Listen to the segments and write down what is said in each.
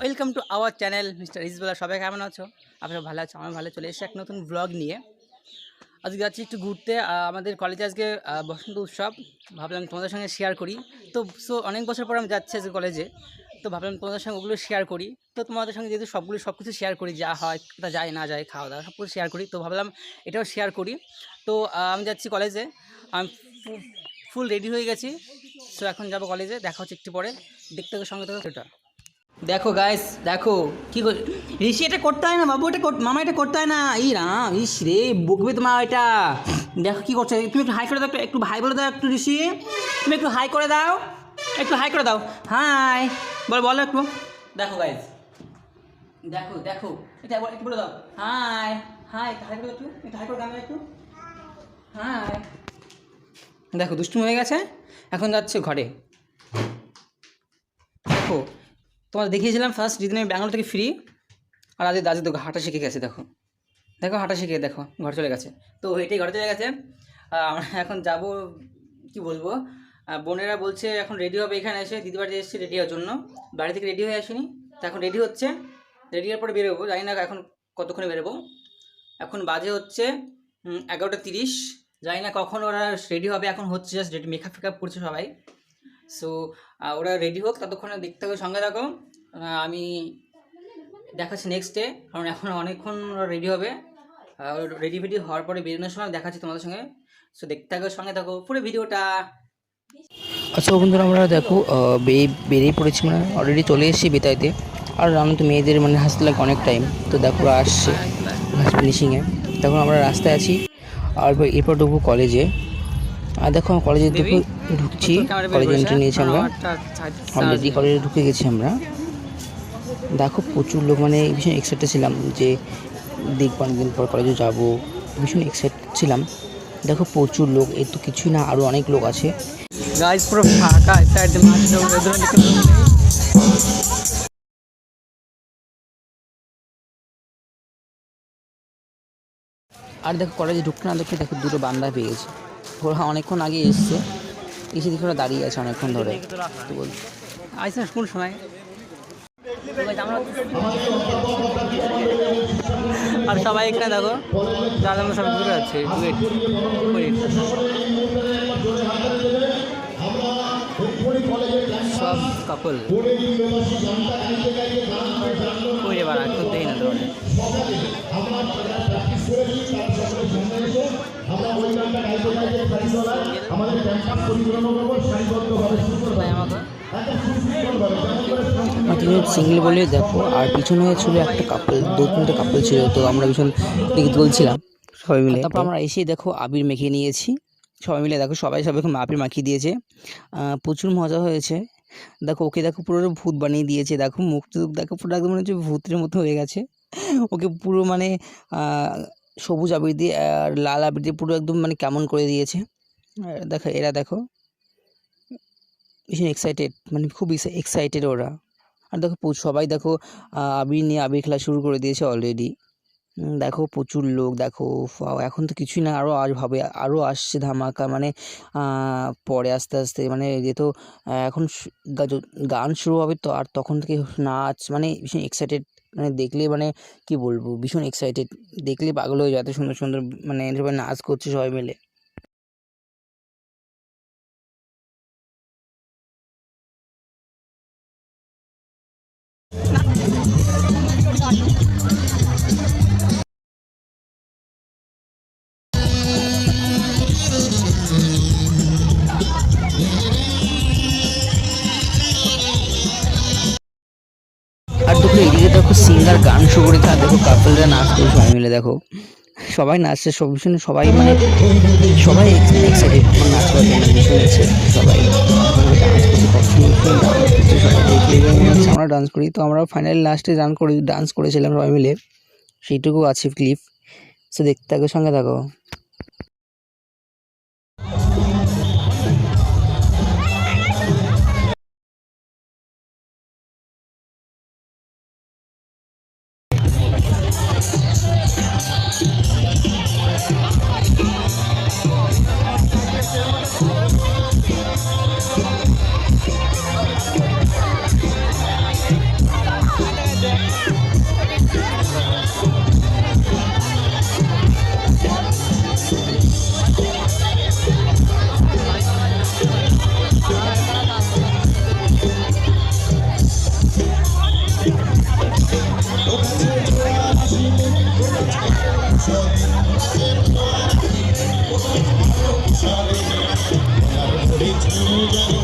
Welcome to our channel mister Isbullah সবাই কেমন আছো? আপনারা ভালো আছো আমি ভালো চলে এসে এক নতুন ব্লগ নিয়ে। আজকে যাচ্ছি একটু ঘুরতে। আমাদের কলেজে আজকে বসন্ত উৎসব। ভাবলাম তোমাদের সঙ্গে শেয়ার করি। তো সো অনেক বছর পর আমি যাচ্ছি আজকে কলেজে তো ভাবলাম তোমাদের সঙ্গে ওগুলো শেয়ার করি। তো তোমাদের সঙ্গে যেহেতু সবগুলো সব কিছু শেয়ার করি, যা হয় তা যায় না যায় খাওয়া দাওয়া সব কিছু শেয়ার করি। তো ভাবলাম এটাও শেয়ার করি। তো আমি যাচ্ছি কলেজে আমি ফুল রেডি হয়ে গেছি। সো এখন যাব কলেজে দেখা হচ্ছে একটু পরে। দেখতে হবে সঙ্গে থেকে সেটা দেখো গাইস দেখো, কি ঋষি, এটা করতে হয় না, বাবু, এটা মামা, এটা করতে হয় না। ই রাম, ইস রে বকবে তোমার এটা। দেখো, কি করছে, তুমি একটু হাই করে দাও, একটু- হাই বলে দাও একটু, ঋষি। তুমি একটু হাই করে দাও, একটু হাই করে দাও। হাই বলো বলো একটু। দেখো গাইস দেখো দেখো, এটা একটু বলে দাও। হাই হাই হাই করে একটু একটু হাই করে দাও, একটু। হাই দেখো দুষ্টু হয়ে গেছে। এখন যাচ্ছে ঘরে। দেখো তোমার দেখিয়েছিলাম ফার্স্ট যেদিন আমি ব্যাঙ্গালোর থেকে ফ্রি আর আজ দাদি তো হাঁটা শিখে গেছে, দেখো। দেখো, হাঁটা শিখে, দেখো, ঘর চলে গেছে। তো এটাই ঘরে চলে গেছে। আমরা এখন যাব, কি বলব? বোনেরা বলছে এখন রেডি হবে এখানে এসে, দিদি বাড়িতে এসেছে রেডি হওয়ার জন্য। বাড়ি থেকে রেডি হয়ে আসেনি। তো এখন রেডি হচ্ছে। রেডি হওয়ার পরে বেরোবো। জানি না এখন কতক্ষণে বেরোবো। এখন বাজে হচ্ছে এগারোটা তিরিশ। জানি না কখন ওরা রেডি হবে এখন হচ্ছে জাস্ট রেডি মেকআপ ফেকআপ করছে সবাই। সো ওরা রেডি হোক ততক্ষণে দেখতে হবে সঙ্গে থাকো। আমি দেখাচ্ছি নেক্সট ডে কারণ এখন অনেকক্ষণ ওরা রেডি হবে। রেডি ফেডি হওয়ার পরে বেরোনোর সময় দেখাচ্ছি তোমাদের সঙ্গে। সো দেখতে থাকো সঙ্গে থাকো পুরো ভিডিওটা। আচ্ছা বন্ধুরা আমরা দেখো বেরিয়ে বেরিয়ে পড়েছি মানে অলরেডি চলে এসেছি বেতাইতে। আর আমি তো মেয়েদের মানে হাসতে লাগে অনেক টাইম তো দেখো আসছে ফিনিশিংয়ে তখন আমরা রাস্তায় আছি। আর এরপর ঢুকবো কলেজে। আর দেখো কলেজে ঢুকে ঢুকছি। কলেজে এন্ট্রি নিয়েছি আমরা। অলরেডি কলেজে ঢুকে গেছি আমরা। দেখো প্রচুর লোক মানে ভীষণ এক্সাইটেড ছিলাম যে দেখব দিন পর কলেজে যাব। ভীষণ এক্সাইটেড ছিলাম। দেখো প্রচুর লোক এর তো কিছুই না আরও অনেক লোক আছে। গাইস পুরো ফাঁকা মাঝে আর দেখো কলেজে ঢুকতে না দেখে দেখো দুটো বান্দা পেয়ে গেছে। ওরা অনেকক্ষণ আগে এসছে, এসে দেখে ওরা দাঁড়িয়ে আছে অনেকক্ষণ ধরে। বল আইসা সময় আর সবাই এখানে দেখো দাদা দূরে ঘুরে আছে সব কাপল ওই রে বাড়া কেউ দেই না তুমি সিঙ্গেল বলে দেখো আর পিছনে ছিল একটা কাপল দু তিনটে কাপল ছিল তো আমরা ভীষণ দিকে তুলছিলাম সবাই মিলে তারপর আমরা এসে দেখো আবির মেখে নিয়েছি সবাই মিলে দেখো, সবাই সবাইকে আবির মাখিয়ে দিয়েছে। প্রচুর মজা হয়েছে। দেখো, ওকে দেখো পুরো ভূত বানিয়ে দিয়েছে। দেখো, মুখ টুক দেখো, পুরো একদম মনে হচ্ছে ভূতের মতো হয়ে গেছে। ওকে পুরো মানে সবুজ আবির দিয়ে আর লাল আবির দিয়ে পুরো একদম মানে কেমন করে দিয়েছে। দেখো, এরা দেখো, ভীষণ এক্সাইটেড মানে খুব এক্সাইটেড ওরা। আর দেখো সবাই দেখো আবির নিয়ে আবির খেলা শুরু করে দিয়েছে অলরেডি দেখো প্রচুর লোক দেখো এখন তো কিছুই না আরও আজ ভাবে আরও আসছে ধামাকা মানে পরে আস্তে আস্তে মানে যেহেতু আহ, এখন য- গান শুরু হবে তো আর তখন থেকে নাচ মানে ভীষণ এক্সাইটেড মানে দেখলে মানে কি বলব ভীষণ এক্সাইটেড দেখলে পাগল হয়ে যায় এত সুন্দর সুন্দর মানে সবাই নাচ করছে সবাই মিলে। আর দেখো গান শো করে তা দেখো কাপলরা নাচ করে সবাই মিলে, দেখো। সবাই নাচছে, সব ভীষণ, সবাই মানে সবাই এক্সাইটেড নাচ করার জন্য সবাই ডান্স করছে সবাই মনে আমরা ডান্স করি। তো আমরা ফাইনাল লাস্টে ডান্স করে ডান্স করেছিলাম সবাই মিলে। সেইটুকু আছে ক্লিপ সো দেখতে থাকো, সঙ্গে থাকো। Thank.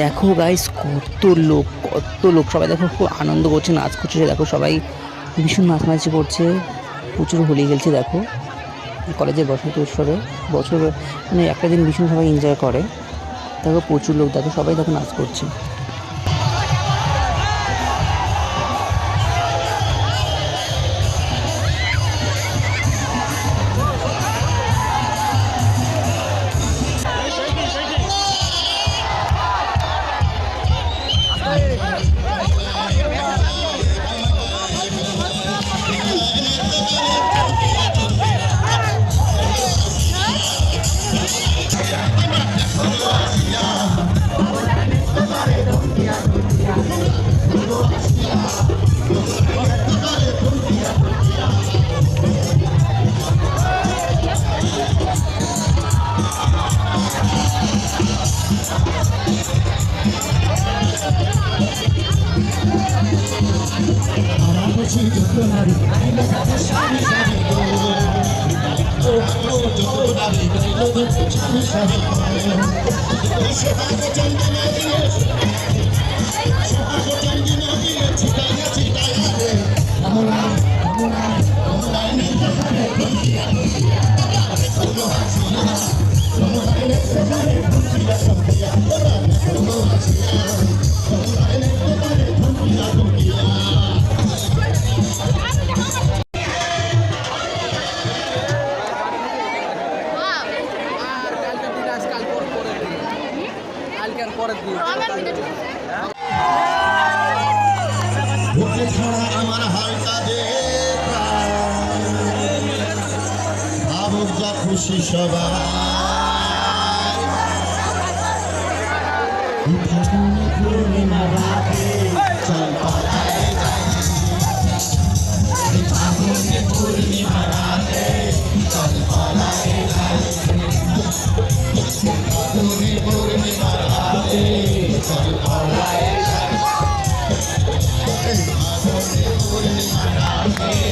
দেখো গাইস কত লোক কত লোক। সবাই দেখো খুব আনন্দ করছে, নাচ করছে, দেখো সবাই ভীষণ নাচানাচি করছে। প্রচুর হোলি খেলছে, দেখো। কলেজের বসন্ত উৎসবে। বছর মানে একটা দিন ভীষণ সবাই এনজয় করে। দেখো প্রচুর লোক, দেখো সবাই দেখো নাচ করছে। সবাই চন্দনা দিয়ে ওকে ছাড়া আমার হয় কাজে ভাবুক যা খুশি সবাই। ফাল্গুনে পূর্ণিমা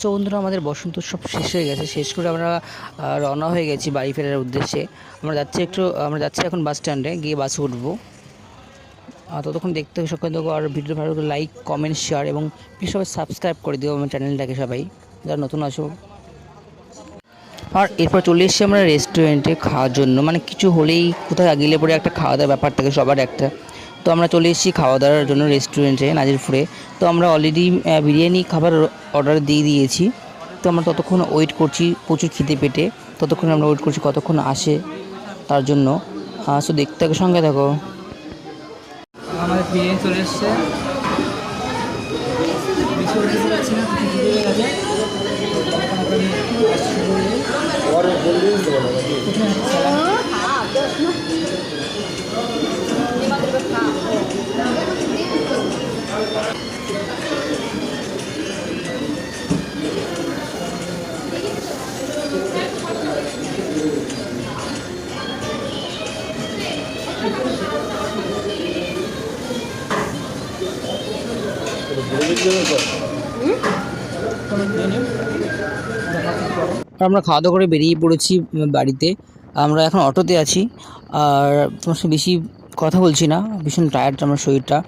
আচ্ছা বন্ধুরা আমাদের বসন্ত উৎসব শেষ হয়ে গেছে। শেষ করে আমরা রওনা হয়ে গেছি বাড়ি ফেরার উদ্দেশ্যে। আমরা যাচ্ছি একটু, আমরা যাচ্ছি এখন বাস স্ট্যান্ডে গিয়ে বাসে উঠবো। ততক্ষণ দেখতে সকাল থেকে, আর ভিডিও ভালো লাইক কমেন্ট শেয়ার এবং প্লিজ সবাই সাবস্ক্রাইব করে দিও আমার চ্যানেলটাকে সবাই। যারা নতুন আছো। আর এরপর চলে এসেছি আমরা রেস্টুরেন্টে খাওয়ার জন্য। মানে কিছু হলেই কোথাও গেলে পরে একটা খাওয়া দাওয়ার ব্যাপার থাকে সবার একটা। তো আমরা চলে এসেছি খাওয়া দাওয়ার জন্য রেস্টুরেন্টে নাজিরপুরে। তো আমরা অলরেডি বিরিয়ানি খাবার অর্ডার দিয়ে দিয়েছি। তো আমরা ততক্ষণ ওয়েট করছি প্রচুর খিদে পেটে। ততক্ষণ আমরা ওয়েট করছি কতক্ষণ আসে তার জন্য। সো দেখতে থাকো সঙ্গে দেখো আমাদের বিরিয়ানি চলে এসছে। আমরা খাওয়া দাওয়া করে বেরিয়ে পড়েছি বাড়িতে। আমরা এখন অটোতে আছি আর তোমার বেশি কথা বলছি না, ভীষণ টায়ার্ড আমার শরীরটা।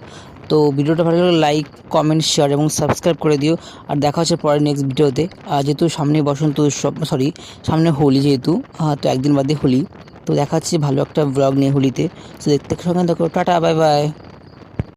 তো ভিডিওটা ভালো লাগলে লাইক কমেন্ট শেয়ার এবং সাবস্ক্রাইব করে দিও। আর দেখা হচ্ছে পরের নেক্সট ভিডিওতে। যেহেতু সামনে বসন্ত উৎসব সরি সামনে হোলি যেহেতু তো একদিন বাদে হোলি। তো দেখা হচ্ছে ভালো একটা ব্লগ নিয়ে হোলিতে। তো দেখতে সঙ্গে দেখো টাটা বাই বাই